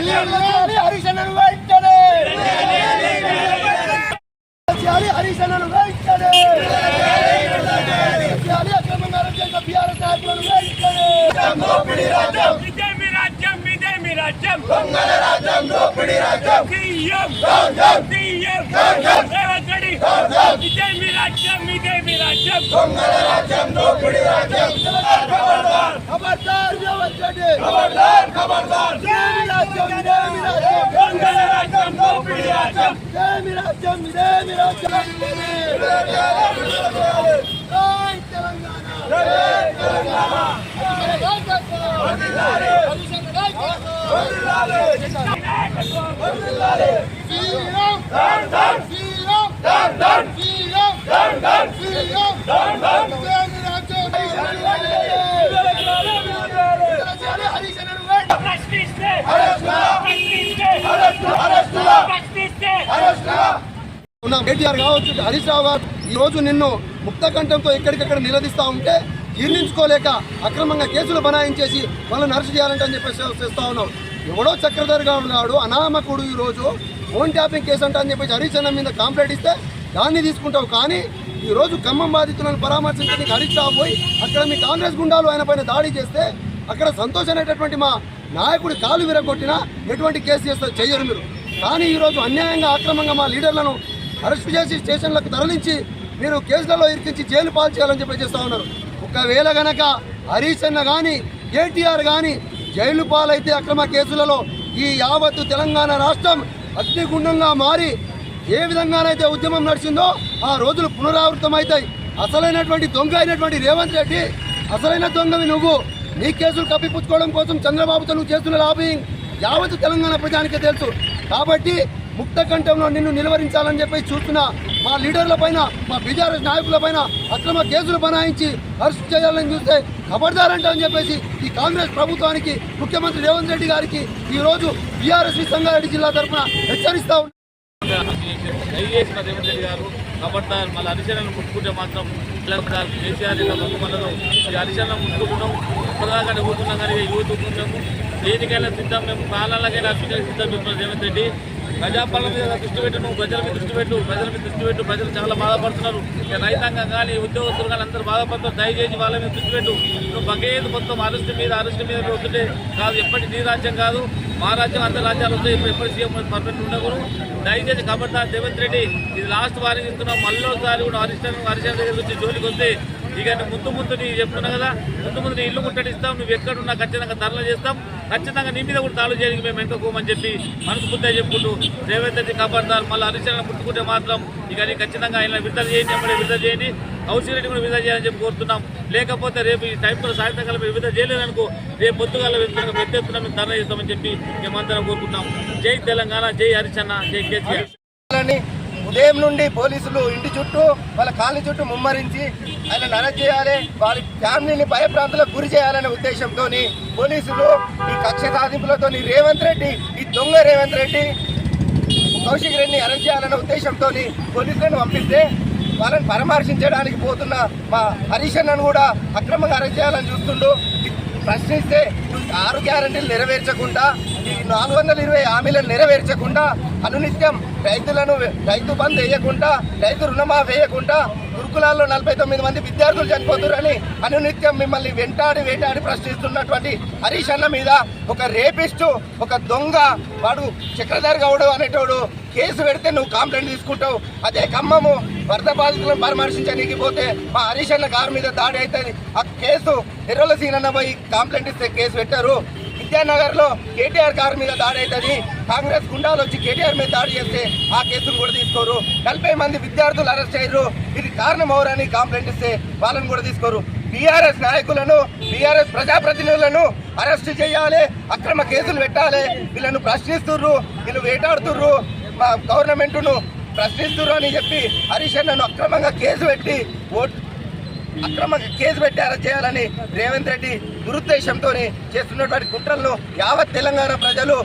చేయాలి హరిశనను వెంటనే చేయాలి హరిశనను వెంటనే చేయాలి అక్రమంగా అరెస్ట్ చేసిన బీఆర్ఎస్ నాయకులను వెంటనే దోపిడీ రాజ్యం ఇదే మీ రాజ్యం ఇదే మీ రాజ్యం దొంగల రాజ్యం దోపిడీ రాజ్యం CM down down CM down down Revanth Reddy down down ఇదే మీ రాజ్యం ఇదే మీ రాజ్యం దొంగల రాజ్యం దోపిడీ రాజ్యం ఖబర్దార్ ఖబర్దార్ రేవంత్ రెడ్డి ఖబర్దార్ ఖబర్దార్ ఇదేమి రాజ్యం ఇదేమి రాజ్యం దొంగల రాజ్యం దోపిడీ రాజ్యం ఇదేమి రాజ్యం ఇదేమి రాజ్యం జై తెలంగాణ జై తెలంగాణ వదిలాలి వదిలాలి వదిలాలి CM down down CM down down CM down down CM down down ఇదేమి రాజ్యం హరిశనను వెంట ప్రశ్నిస్తే అరెస్టులా ప్రశ్నిస్తే ఉన్నాం. కేటీఆర్ కావచ్చు హరీష్ రావు గారు ఈ రోజు నిన్ను ముక్త కంఠంతో ఎక్కడికక్కడ నిలదీస్తా ఉంటే జీర్ణించుకోలేక అక్రమంగా కేసులు బనాయించేసి వాళ్ళని అరెస్ట్ చేయాలంటే అని చెప్పేసి చేస్తా ఉన్నావు. ఎవడో చక్రధర్ గారు అనామకుడు ఈ రోజు ఫోన్ ట్యాపింగ్ కేసు అంట అని చెప్పేసి హరీష్ అన్న మీద కాంప్లైంట్ ఇస్తే దాన్ని తీసుకుంటావు. కానీ ఈ రోజు ఖమ్మం బాధితులను పరామర్శించడానికి హరీష్ రావు పోయి అక్కడ మీ కాంగ్రెస్ గుండాలు ఆయన పైన దాడి చేస్తే అక్కడ సంతోష్ అనేటటువంటి మా నాయకుడి కాలు విరగొట్టినా ఎటువంటి కేసు చేస్తారు చేయరు మీరు. కానీ ఈరోజు అన్యాయంగా అక్రమంగా మా లీడర్లను అరెస్ట్ చేసి స్టేషన్లకు తరలించి మీరు కేసులలో ఇరికించి జైలు పాలు చేయాలని చెప్పి చేస్తూ ఉన్నారు. ఒకవేళ గనక హరీష్ అన్న కానీ కేటీఆర్ కానీ జైలు పాలైతే అక్రమ కేసులలో ఈ యావత్తు తెలంగాణ రాష్ట్రం అగ్నిగుండంగా మారి ఏ విధంగానైతే ఉద్యమం నడిచిందో ఆ రోజులు పునరావృతం అవుతాయి. అసలైనటువంటి దొంగ అయినటువంటి రేవంత్ రెడ్డి అసలైన దొంగవి నువ్వు. నీ కేసులు కప్పిపుచ్చుకోవడం కోసం చంద్రబాబుతో నువ్వు చేస్తున్న లాబింగ్ యావత్ తెలంగాణ ప్రజానికే తెలుసు. కాబట్టి ముక్త కంఠంలో నిన్ను నిలువరించాలని చెప్పి చూస్తున్న మా లీడర్ల పైన మా బీజార్ఎస్ నాయకుల పైన అక్రమ కేసులు బనాయించి అరెస్ట్ చేయాలని చూస్తే ఖబర్దారంట అని చెప్పేసి ఈ కాంగ్రెస్ ప్రభుత్వానికి ముఖ్యమంత్రి రేవంత్ రెడ్డి గారికి ఈరోజు బీఆర్ఎస్ సంగారెడ్డి జిల్లా తరఫున హెచ్చరిస్తా ఉన్నాం. దయచేసిన రేవంత్ రెడ్డి గారు ఖబర్దార్ మళ్ళీ హరిశరణను ముట్టుకుంటే మాత్రం కేసీఆర్ ఇలా ఈ హరిశరణను ముట్టుకుంటున్నాం ఇప్పటిదాకా కూర్చున్నాం కానీ యూత్ కూర్చున్నాము దేనికైనా సిద్ధం మేము ప్రాణాలకైనా అర్పించడానికి సిద్ధం చెప్తున్నాం రేవంత్ రెడ్డి. ప్రజాపాలన మీద దృష్టి పెట్టు నువ్వు ప్రజల మీద దృష్టి పెట్టు ప్రజల మీద దృష్టి పెట్టు ప్రజలు చాలా బాధపడుతున్నారు. ఇక రైతాంగం కానీ ఉద్యోగస్తులు కానీ అందరూ బాధపడుతున్నారు దయచేసి వాళ్ళ మీద దృష్టి పెట్టు. నువ్వు బకేది మొత్తం అరెస్ట్ మీద అరెస్ట్ మీద వస్తుంటే కాదు ఎప్పటి నీ రాజ్యం కాదు మా రాజ్యం అందరి రాజ్యాలు వస్తాయి. ఇప్పుడు ఎప్పటి సీఎం పర్ఫెక్ట్ ఉండకూడదు. దయచేసి ఖబర్దార్ రేవంత్ రెడ్డి ఇది లాస్ట్ వారికి ఇస్తున్నాం. మళ్ళీ ఒకసారి కూడా హరిశ్చంద్ర హరిశ్చంద్ర దగ్గర వచ్చి జోలికి వస్తే ఇక ముందు ముందు నీ చెప్తున్నా కదా ముందు ముందు నీ ఇల్లు ముట్టడిస్తాం నువ్వు ఎక్కడున్నా ఖచ్చితంగా ధరలు చేస్తాం ఖచ్చితంగా నీ మీద కూడా తాళు చేయడానికి మేము వెనుకపోమని చెప్పి మనసు బుద్ధి చెప్పుకుంటూ రేవంత్ రెడ్డి ఖబర్దార్ మళ్ళీ హరిశన్ పుట్టుకుంటే మాత్రం ఇక నీ ఖచ్చితంగా ఆయన విడుదల చేయండి ఎప్పుడే విడుదల చేయండి. కౌశల్ రెడ్డి కూడా విడుదల చేయాలని చెప్పి కోరుతున్నాం. లేకపోతే రేపు ఈ టైంలో సాయంత్రం కాలం మీరు విడుదల చేయలేదనుకో రేపు పొద్దుగాల వెళ్తున్నాం పెద్ద ఎత్తున మేము ధర్నా చేస్తామని చెప్పి మేమందరం కోరుకుంటాం జై తెలంగాణ జై హరిచన్న జై కేసీఆర్. ఉదయం నుండి పోలీసులు ఇంటి చుట్టూ వాళ్ళ కాళ్ళ చుట్టూ ముమ్మరించి ఆయన అరెస్ట్ చేయాలి వాళ్ళ ఫ్యామిలీని భయప్రాంతులకు గురి చేయాలనే ఉద్దేశంతో పోలీసులు ఈ కక్ష సాధింపులతో రేవంత్ రెడ్డి ఈ దొంగ రేవంత్ రెడ్డి కౌశిక్ రెడ్డిని అరెస్ట్ చేయాలనే ఉద్దేశంతో పోలీసులను పంపిస్తే వాళ్ళని పరామర్శించడానికి పోతున్న మా హరీష్ అన్నను కూడా అక్రమంగా అరెస్ట్ చేయాలని చూస్తుండు. ప్రశ్నిస్తే ఆరు గ్యారంటీలు నెరవేర్చకుండా నాలుగు వందల ఇరవై హామీలను నెరవేర్చకుండా అనునిత్యం రైతులను రైతు బంద్ వేయకుండా రైతు రుణమాఫీ వేయకుండా గురుకులాల్లో నలభై తొమ్మిది మంది విద్యార్థులు చనిపోతున్నారని అనునిత్యం మిమ్మల్ని వెంటాడి వేటాడి ప్రశ్నిస్తున్నటువంటి హరీష్ అన్న మీద ఒక రేపిస్టు ఒక దొంగ వాడు చక్రధర్ గౌడు అనేటోడు కేసు పెడితే నువ్వు కంప్లైంట్ తీసుకుంటావు. అదే ఖమ్మము వరద బాధితులను పరామర్శించడానికి పోతే మా హరీష్ అన్న కారు మీద దాడి అవుతుంది. ఆ కేసు ఎర్రల సీనన్న పోయి కంప్లైంట్ ఇస్తే కేసు పెట్టారు. విద్యానగర్లో కేటీఆర్ కారు మీద దాడి అవుతుంది. కాంగ్రెస్ గుండాలు వచ్చి కేటీఆర్ మీద దాడి చేస్తే ఆ కేసును కూడా తీసుకోరు. నలభై మంది విద్యార్థులు అరెస్ట్ అయ్యారు ఇది కారణం ఎవరని కంప్లైంట్ ఇస్తే వాళ్ళని కూడా తీసుకోరు. బీఆర్ఎస్ నాయకులను బీఆర్ఎస్ ప్రజాప్రతినిధులను అరెస్ట్ చేయాలి. అక్రమ కేసులు పెట్టాలి. వీళ్ళను ప్రశ్నిస్తుర్రు వీళ్ళు వేటాడుతుర్రు. మా గవర్నమెంట్ను ప్రశ్నిస్తుర్రు అని చెప్పి హరీష్ అన్నను అక్రమంగా కేసు పెట్టి ఓటు అక్రమంగా కేసు పెట్టి అరెస్ట్ చేయాలని రేవంత్ రెడ్డి దురుద్దేశంతో చేస్తున్నటువంటి కుట్రలను యావత్ తెలంగాణ ప్రజలు